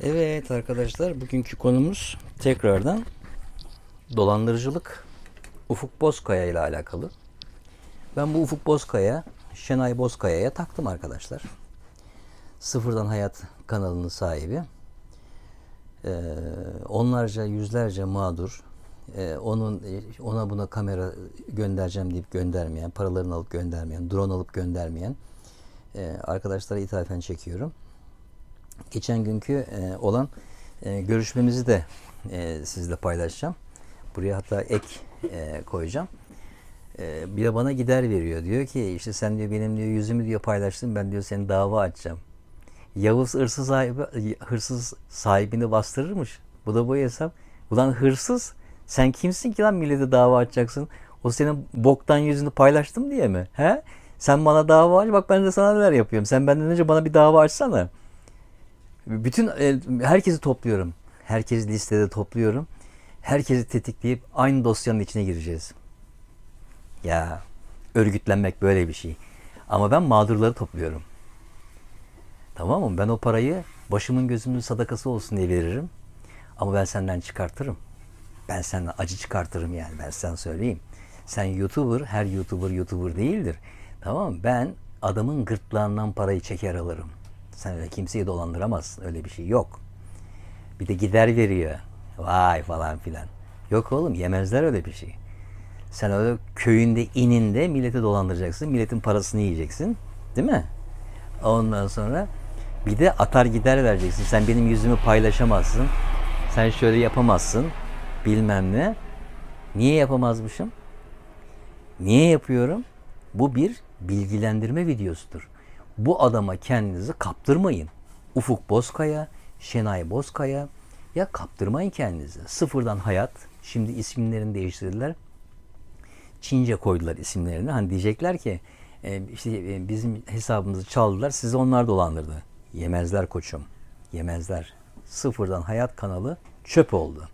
Evet arkadaşlar bugünkü konumuz tekrardan dolandırıcılık Ufuk Bozkaya ile alakalı. Ben bu Ufuk Bozkaya, Şenay Bozkaya'ya taktım arkadaşlar. Sıfırdan Hayat kanalının sahibi. Ee, onlarca yüzlerce mağdur ee, onun ona buna kamera göndereceğim deyip göndermeyen, paralarını alıp göndermeyen, drone alıp göndermeyen e, arkadaşlara ithafen çekiyorum geçen günkü e, olan e, görüşmemizi de e, sizle paylaşacağım. Buraya hatta ek e, koyacağım. E, bir de bana gider veriyor. Diyor ki işte sen diyor benim diyor yüzümü diyor paylaştın ben diyor seni dava açacağım. Yavuz hırsız sahibi, hırsız sahibini bastırırmış. Bu da bu hesap. Ulan hırsız sen kimsin ki lan millete dava açacaksın? O senin boktan yüzünü paylaştım diye mi? He? Sen bana dava aç bak ben de sana neler yapıyorum. Sen benden önce bana bir dava açsana. Bütün e, herkesi topluyorum. Herkesi listede topluyorum. Herkesi tetikleyip aynı dosyanın içine gireceğiz. Ya örgütlenmek böyle bir şey. Ama ben mağdurları topluyorum. Tamam mı? Ben o parayı başımın gözümün sadakası olsun diye veririm. Ama ben senden çıkartırım. Ben senden acı çıkartırım yani. Ben sana söyleyeyim. Sen YouTuber, her YouTuber YouTuber değildir. Tamam mı? Ben adamın gırtlağından parayı çeker alırım. Sen öyle kimseyi dolandıramazsın. Öyle bir şey yok. Bir de gider veriyor. Vay falan filan. Yok oğlum yemezler öyle bir şey. Sen öyle köyünde ininde milleti dolandıracaksın. Milletin parasını yiyeceksin. Değil mi? Ondan sonra bir de atar gider vereceksin. Sen benim yüzümü paylaşamazsın. Sen şöyle yapamazsın. Bilmem ne. Niye yapamazmışım? Niye yapıyorum? Bu bir bilgilendirme videosudur. Bu adama kendinizi kaptırmayın. Ufuk Bozkaya, Şenay Bozkaya ya kaptırmayın kendinizi. Sıfırdan hayat. Şimdi isimlerini değiştirdiler. Çince koydular isimlerini. Hani diyecekler ki e, işte e, bizim hesabımızı çaldılar. Sizi onlar dolandırdı. Yemezler koçum. Yemezler. Sıfırdan hayat kanalı çöp oldu.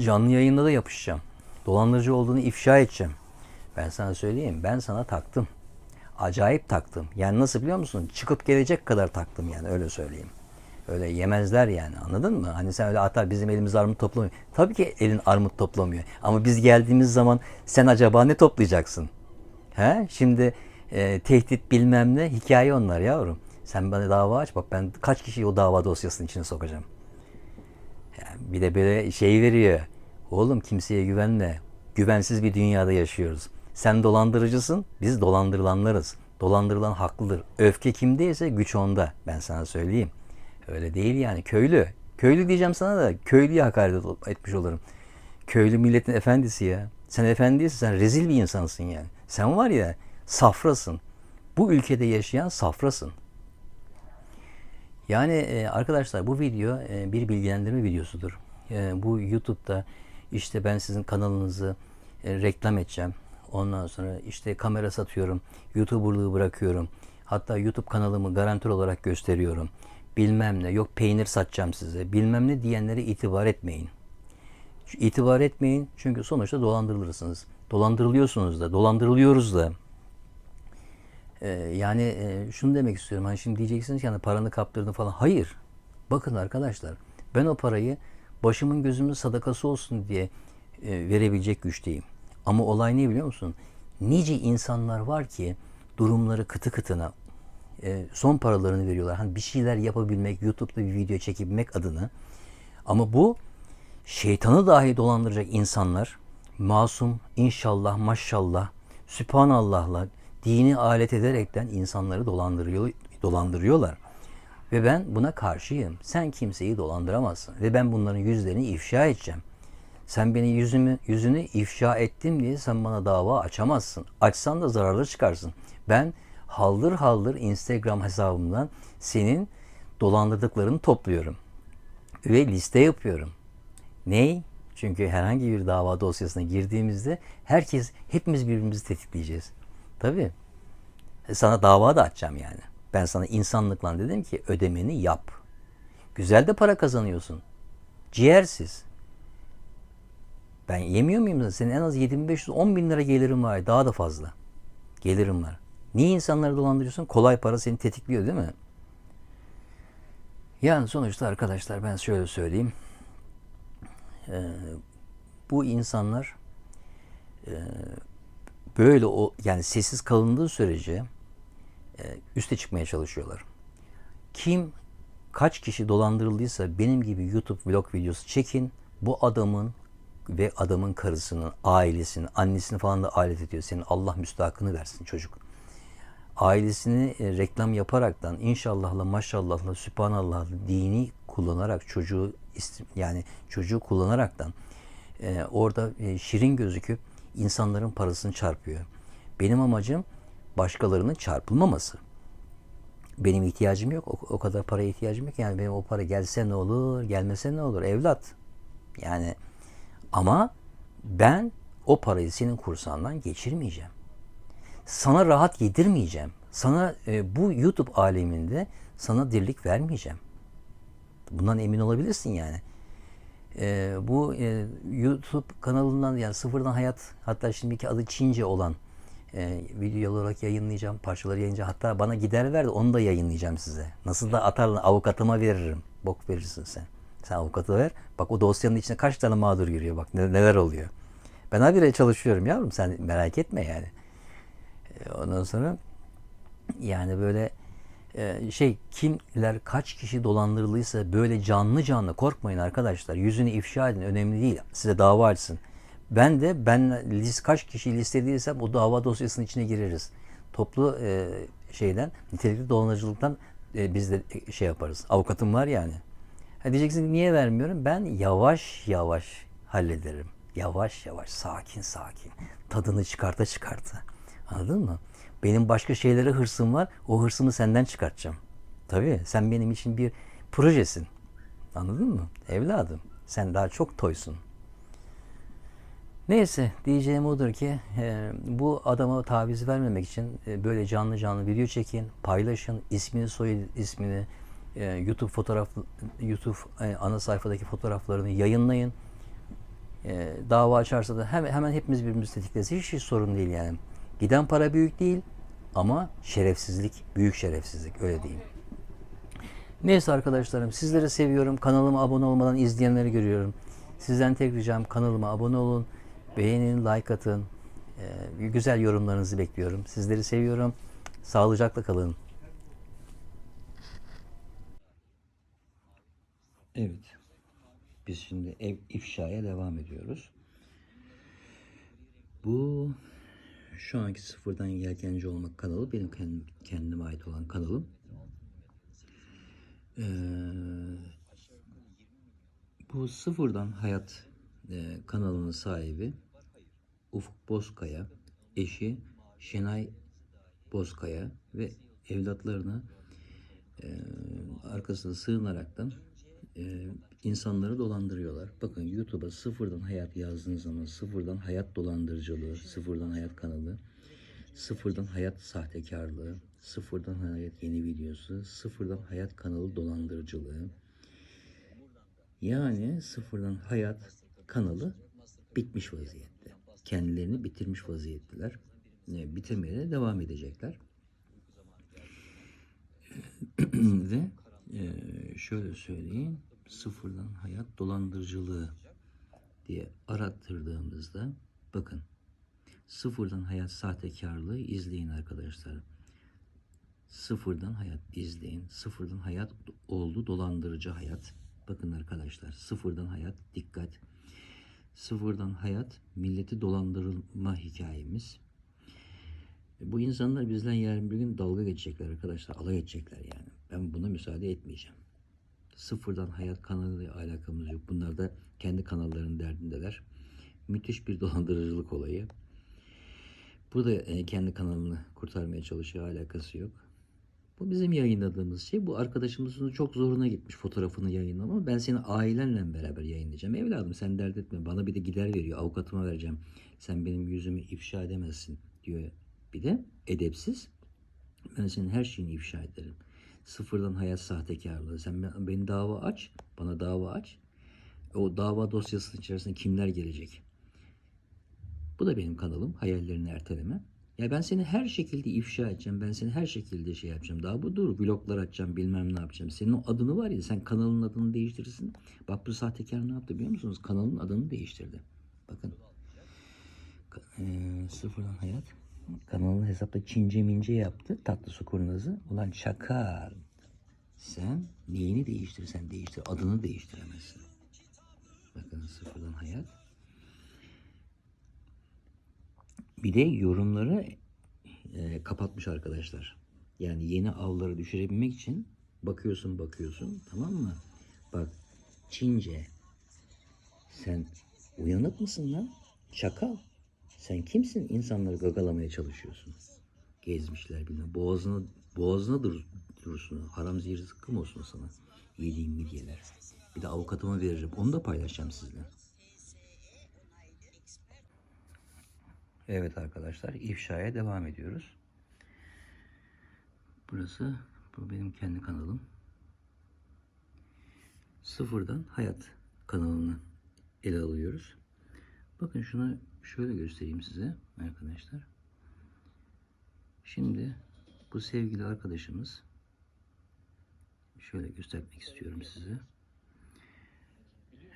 Canlı yayında da yapışacağım. Dolandırıcı olduğunu ifşa edeceğim. Ben sana söyleyeyim. Ben sana taktım acayip taktım. Yani nasıl biliyor musun? Çıkıp gelecek kadar taktım yani öyle söyleyeyim. Öyle yemezler yani anladın mı? Hani sen öyle atar bizim elimiz armut toplamıyor. Tabii ki elin armut toplamıyor. Ama biz geldiğimiz zaman sen acaba ne toplayacaksın? He? Şimdi e, tehdit bilmem ne hikaye onlar yavrum. Sen bana dava aç bak ben kaç kişiyi o dava dosyasının içine sokacağım. Yani bir de böyle şey veriyor. Oğlum kimseye güvenme. Güvensiz bir dünyada yaşıyoruz. Sen dolandırıcısın, biz dolandırılanlarız. Dolandırılan haklıdır. Öfke kimdeyse güç onda. Ben sana söyleyeyim. Öyle değil yani. Köylü. Köylü diyeceğim sana da köylüye hakaret etmiş olurum. Köylü milletin efendisi ya. Sen efendi değilsin, sen rezil bir insansın yani. Sen var ya safrasın. Bu ülkede yaşayan safrasın. Yani e, arkadaşlar bu video e, bir bilgilendirme videosudur. E, bu YouTube'da işte ben sizin kanalınızı e, reklam edeceğim. Ondan sonra işte kamera satıyorum. YouTuber'lığı bırakıyorum. Hatta YouTube kanalımı garantör olarak gösteriyorum. Bilmem ne. Yok peynir satacağım size. Bilmem ne diyenlere itibar etmeyin. İtibar etmeyin. Çünkü sonuçta dolandırılırsınız. Dolandırılıyorsunuz da. Dolandırılıyoruz da. Ee, yani e, şunu demek istiyorum. Hani şimdi diyeceksiniz ki hani paranı kaptırdın falan. Hayır. Bakın arkadaşlar. Ben o parayı başımın gözümün sadakası olsun diye e, verebilecek güçteyim. Ama olay ne biliyor musun? Nice insanlar var ki durumları kıtı kıtına e, son paralarını veriyorlar. Hani bir şeyler yapabilmek, YouTube'da bir video çekebilmek adına. Ama bu şeytanı dahi dolandıracak insanlar masum inşallah maşallah sübhanallahla dini alet ederekten insanları dolandırıyor dolandırıyorlar. Ve ben buna karşıyım. Sen kimseyi dolandıramazsın. Ve ben bunların yüzlerini ifşa edeceğim. Sen beni yüzümü, yüzünü ifşa ettim diye sen bana dava açamazsın. Açsan da zararlı çıkarsın. Ben haldır haldır Instagram hesabımdan senin dolandırdıklarını topluyorum. Ve liste yapıyorum. Ney? Çünkü herhangi bir dava dosyasına girdiğimizde herkes, hepimiz birbirimizi tetikleyeceğiz. Tabii. E, sana dava da açacağım yani. Ben sana insanlıkla dedim ki ödemeni yap. Güzel de para kazanıyorsun. Ciğersiz. Ben yemiyor muyum? Senin en az 7500-10 bin lira gelirim var. Daha da fazla. Gelirim var. Niye insanları dolandırıyorsun? Kolay para seni tetikliyor değil mi? Yani sonuçta arkadaşlar ben şöyle söyleyeyim. Ee, bu insanlar e, böyle o yani sessiz kalındığı sürece e, üste çıkmaya çalışıyorlar. Kim kaç kişi dolandırıldıysa benim gibi YouTube vlog videosu çekin. Bu adamın ve adamın karısının, ailesinin, annesini falan da alet ediyor. Senin Allah müstahakını versin çocuk. Ailesini e, reklam yaparaktan inşallahla maşallahla sübhanallahla dini kullanarak çocuğu yani çocuğu kullanaraktan e, orada e, şirin gözüküp insanların parasını çarpıyor. Benim amacım başkalarının çarpılmaması. Benim ihtiyacım yok. O, o kadar paraya ihtiyacım yok. Yani benim o para gelse ne olur, gelmese ne olur evlat. Yani ama ben o parayı senin kursağından geçirmeyeceğim. Sana rahat yedirmeyeceğim. Sana e, bu YouTube aleminde sana dirlik vermeyeceğim. Bundan emin olabilirsin yani. E, bu e, YouTube kanalından yani sıfırdan hayat hatta şimdiki adı Çince olan e, video olarak yayınlayacağım. Parçaları yayınlayacağım. Hatta bana gider ver de onu da yayınlayacağım size. Nasıl da atarlar avukatıma veririm. Bok verirsin sen. Sen avukata ver. Bak o dosyanın içine kaç tane mağdur giriyor. Bak ne- neler oluyor. Ben habire çalışıyorum yavrum. Sen merak etme yani. E, Ondan sonra yani böyle e, şey kimler kaç kişi dolandırıldıysa böyle canlı canlı korkmayın arkadaşlar. Yüzünü ifşa edin önemli değil. Size dava açsın. Ben de ben list kaç kişi listediysem o dava dosyasının içine gireriz. Toplu e, şeyden nitelikli dolandırıcılıktan e, biz de e, şey yaparız. Avukatım var yani. Ha diyeceksin niye vermiyorum? Ben yavaş yavaş hallederim. Yavaş yavaş, sakin sakin. Tadını çıkarta çıkarta. Anladın mı? Benim başka şeylere hırsım var. O hırsımı senden çıkartacağım. Tabii sen benim için bir projesin. Anladın mı? Evladım. Sen daha çok toysun. Neyse diyeceğim odur ki e, bu adama taviz vermemek için e, böyle canlı canlı video çekin, paylaşın, ismini soy ismini e, YouTube fotoğraf YouTube e, ana sayfadaki fotoğraflarını yayınlayın. E, dava açarsa da hemen, hemen hepimiz birbirimizi tetikleriz. Hiç, hiç sorun değil yani. Giden para büyük değil ama şerefsizlik büyük şerefsizlik öyle diyeyim. Neyse arkadaşlarım sizleri seviyorum. Kanalıma abone olmadan izleyenleri görüyorum. Sizden tek ricam kanalıma abone olun. Beğenin, like atın. Ee, güzel yorumlarınızı bekliyorum. Sizleri seviyorum. Sağlıcakla kalın. Evet. Biz şimdi ev ifşaya devam ediyoruz. Bu şu anki sıfırdan yelkenci olmak kanalı benim kendim, kendime ait olan kanalım. Ee, bu sıfırdan hayat e, kanalının sahibi Ufuk Bozkaya, eşi Şenay Bozkaya ve evlatlarını e, arkasına sığınaraktan e, insanları dolandırıyorlar. Bakın YouTube'a sıfırdan hayat yazdığınız zaman sıfırdan hayat dolandırıcılığı, sıfırdan hayat kanalı, sıfırdan hayat sahtekarlığı, sıfırdan hayat yeni videosu, sıfırdan hayat kanalı dolandırıcılığı. Yani sıfırdan hayat kanalı bitmiş vaziyette. Kendilerini bitirmiş vaziyetteler. E, bitirmeye de devam edecekler. Ve e, şöyle söyleyeyim. Sıfırdan hayat dolandırıcılığı diye arattırdığımızda bakın sıfırdan hayat sahtekarlığı izleyin arkadaşlar. Sıfırdan hayat izleyin. Sıfırdan hayat oldu dolandırıcı hayat. Bakın arkadaşlar sıfırdan hayat dikkat. Sıfırdan hayat milleti dolandırılma hikayemiz. Bu insanlar bizden yarın bir gün dalga geçecekler arkadaşlar. Alay edecekler yani. Ben buna müsaade etmeyeceğim. Sıfırdan hayat kanalıyla alakamız yok. Bunlar da kendi kanallarının derdindeler. Müthiş bir dolandırıcılık olayı. Bu da e, kendi kanalını kurtarmaya çalışıyor. Alakası yok. Bu bizim yayınladığımız şey. Bu arkadaşımızın çok zoruna gitmiş fotoğrafını yayınlama. Ben seni ailenle beraber yayınlayacağım. Evladım sen dert etme. Bana bir de gider veriyor. Avukatıma vereceğim. Sen benim yüzümü ifşa edemezsin diyor. Bir de edepsiz. Ben senin her şeyini ifşa ederim. Sıfırdan hayat sahtekarlığı. Sen ben- beni dava aç. Bana dava aç. O dava dosyasının içerisinde kimler gelecek? Bu da benim kanalım. Hayallerini erteleme. Ya ben seni her şekilde ifşa edeceğim. Ben seni her şekilde şey yapacağım. Daha bu dur. Vloglar açacağım. Bilmem ne yapacağım. Senin o adını var ya sen kanalın adını değiştirirsin. Bak bu sahtekar ne yaptı biliyor musunuz? Kanalın adını değiştirdi. Bakın. Eee, sıfırdan hayat. Kanalını hesapta Çince mince yaptı. Tatlı su kurnazı. Ulan çakal. Sen neyini değiştirirsen değiştir. Adını değiştiremezsin. Bakın sıfırdan hayat. Bir de yorumları e, kapatmış arkadaşlar. Yani yeni avları düşürebilmek için bakıyorsun bakıyorsun tamam mı? Bak Çince sen uyanık mısın lan? Çakal. Sen kimsin insanları gagalamaya çalışıyorsun? Gezmişler bilmem. Boğazına, boğazına dur, dursun. Haram zehir zıkkım olsun sana. Yediğim midyeler. Bir de avukatıma veririm. Onu da paylaşacağım sizinle. Evet arkadaşlar ifşaya devam ediyoruz. Burası bu benim kendi kanalım. Sıfırdan hayat kanalını ele alıyoruz. Bakın şunu şöyle göstereyim size arkadaşlar. Şimdi bu sevgili arkadaşımız şöyle göstermek istiyorum size.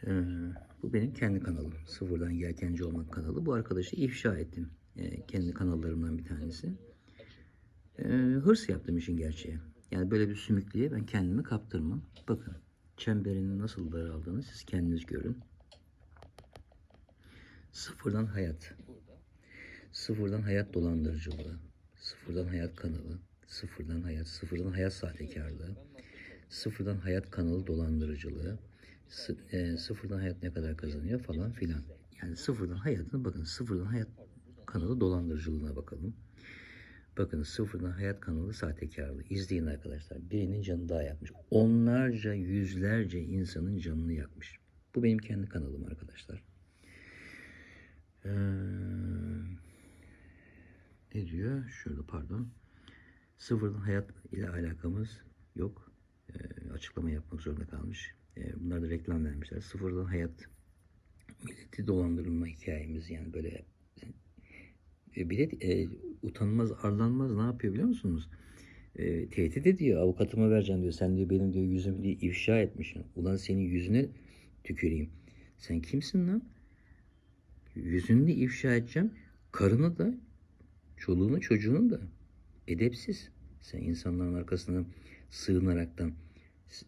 Ee, bu benim kendi kanalım. Sıfırdan Yelkenci Olmak kanalı. Bu arkadaşı ifşa ettim. Ee, kendi kanallarımdan bir tanesi. Ee, hırs yaptım işin gerçeği. Yani böyle bir sümüklüğe ben kendimi kaptırmam. Bakın çemberinin nasıl daraldığını siz kendiniz görün. Sıfırdan hayat. Sıfırdan hayat dolandırıcılığı. Sıfırdan hayat kanalı. Sıfırdan hayat. Sıfırdan hayat sahtekarlığı. Sıfırdan hayat kanalı dolandırıcılığı. e, sıfırdan hayat ne kadar kazanıyor falan filan. Yani sıfırdan hayatına bakın. Sıfırdan hayat kanalı dolandırıcılığına bakalım. Bakın sıfırdan hayat kanalı sahtekarlığı. İzleyin arkadaşlar. Birinin canını daha yakmış. Onlarca, yüzlerce insanın canını yakmış. Bu benim kendi kanalım arkadaşlar. Ee, ne diyor? Şöyle pardon. Sıfırdan hayat ile alakamız yok. Ee, açıklama yapmak zorunda kalmış. Ee, bunlar da reklam vermişler. Sıfırdan hayat milleti dolandırılma hikayemiz yani böyle e, de e, utanmaz arlanmaz ne yapıyor biliyor musunuz? E, tehdit ediyor. Avukatıma vereceğim diyor. Sen diyor benim diyor yüzümü diye ifşa etmişsin. Ulan senin yüzüne tüküreyim. Sen kimsin lan? Yüzünü de ifşa edeceğim. Karını da, çoluğunu çocuğunu da. Edepsiz. Sen insanların arkasına sığınaraktan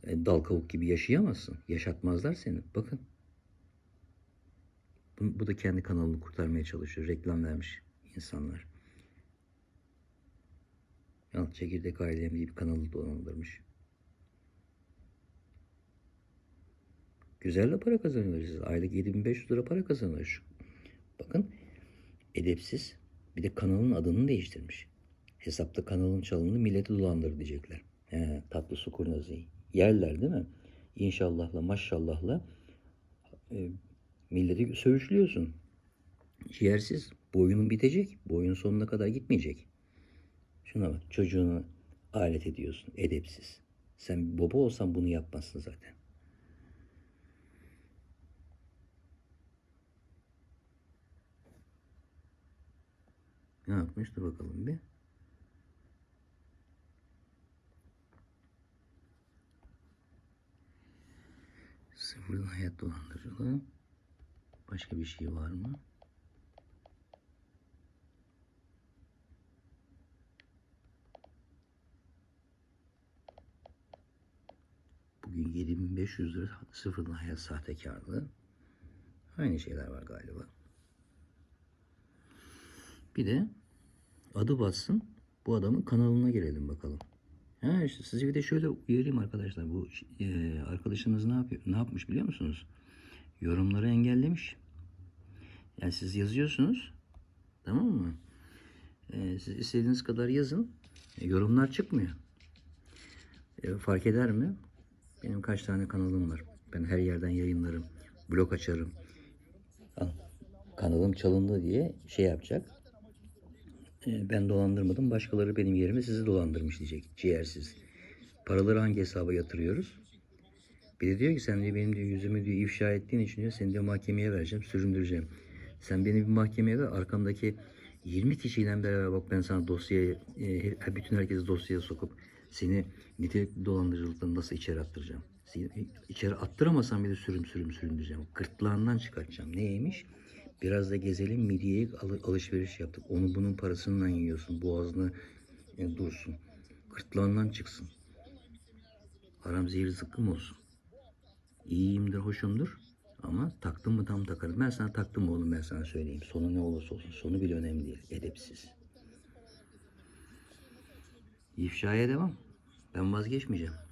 e, dal kavuk gibi yaşayamazsın. Yaşatmazlar seni. Bakın. Bu, bu da kendi kanalını kurtarmaya çalışıyor. Reklam vermiş insanlar. Yalnız Çekirdek Ailem diye bir kanalı dolandırmış. Güzel de para kazanıyoruz. Aylık 7500 lira para kazanıyor. Bakın edepsiz. Bir de kanalın adını değiştirmiş. Hesapta kanalın çalındı milleti dolandır diyecekler. He, tatlı su kurnazı. Yerler değil mi? İnşallahla maşallahla e, milleti söğüşlüyorsun. Ciğersiz. Boyunun bitecek. Boyun sonuna kadar gitmeyecek. Şuna bak. Çocuğunu alet ediyorsun. Edepsiz. Sen baba olsan bunu yapmazsın zaten. Ne yapmış? Dur bakalım bir. Sıfırdan hayat dolandırıcılığı. Başka bir şey var mı? Bugün 7500 lira sıfırdan hayat sahtekarlığı. Aynı şeyler var galiba. Bir de adı bassın. Bu adamın kanalına girelim bakalım. Ha işte sizi bir de şöyle uyarayım arkadaşlar. Bu e, arkadaşınız ne yapıyor? Ne yapmış biliyor musunuz? Yorumları engellemiş. Yani siz yazıyorsunuz. Tamam mı? E, siz istediğiniz kadar yazın. E, yorumlar çıkmıyor. E, fark eder mi? Benim kaç tane kanalım var. Ben her yerden yayınlarım. Blog açarım. Al, kanalım çalındı diye şey yapacak. E, ben dolandırmadım. Başkaları benim yerime sizi dolandırmış diyecek. Ciğersiz. Paraları hangi hesaba yatırıyoruz? Bir de diyor ki sen diyor benim diyor yüzümü diyor ifşa ettiğin için diyor seni diyor mahkemeye vereceğim, süründüreceğim. Sen beni bir mahkemeye ver arkamdaki 20 kişiyle beraber bak ben sana dosyayı, e, bütün herkesi dosyaya sokup seni nitelikli dolandırıcılıktan nasıl içeri attıracağım? Seni içeri attıramasam bile sürüm sürüm süründüreceğim. Gırtlağından çıkartacağım. Neymiş? Biraz da gezelim midyeye al- alışveriş yaptık. Onu bunun parasından yiyorsun. Boğazına e, dursun. Gırtlağından çıksın. Aram zehir zıkkım olsun. İyiyimdir, hoşumdur. Ama taktım mı tam takarım. Ben sana taktım oğlum ben sana söyleyeyim. Sonu ne olursa olsun. Sonu bile önemli değil. Edepsiz. İfşaya devam. Ben vazgeçmeyeceğim.